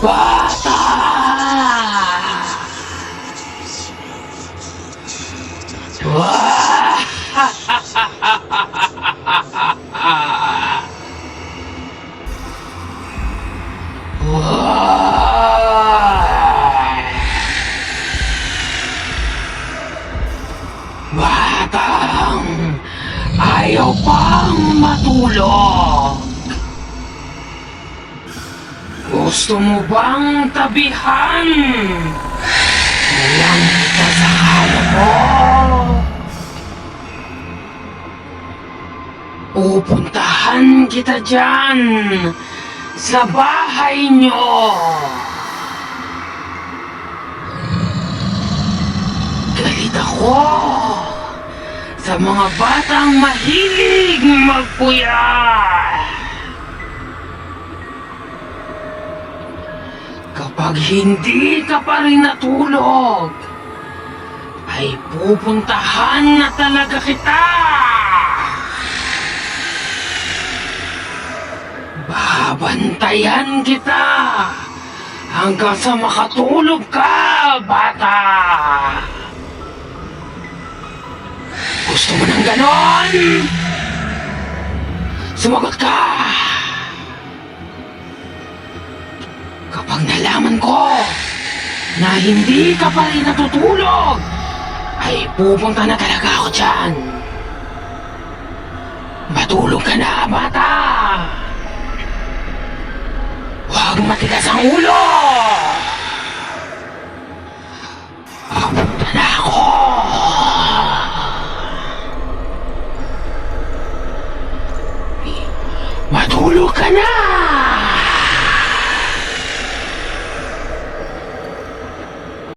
Basta! Batang ayaw pang matulog! Gusto mo bang tabihan? Walang kita sa kala mo. Pupuntahan kita dyan sa bahay nyo. Galit ako sa mga batang mahilig magpuya. Kapag hindi ka pa rin natulog, ay pupuntahan na talaga kita. Babantayan kita hanggang sa makatulog ka, bata. Gusto mo ng ganon? Sumagot ka! Kapag nalaman ko na hindi ka pa rin natutulog, ay pupunta na talaga ako dyan. Matulog ka na, bata! Huwag matigas ang ulo! Papunta na ako! Matulog ka na!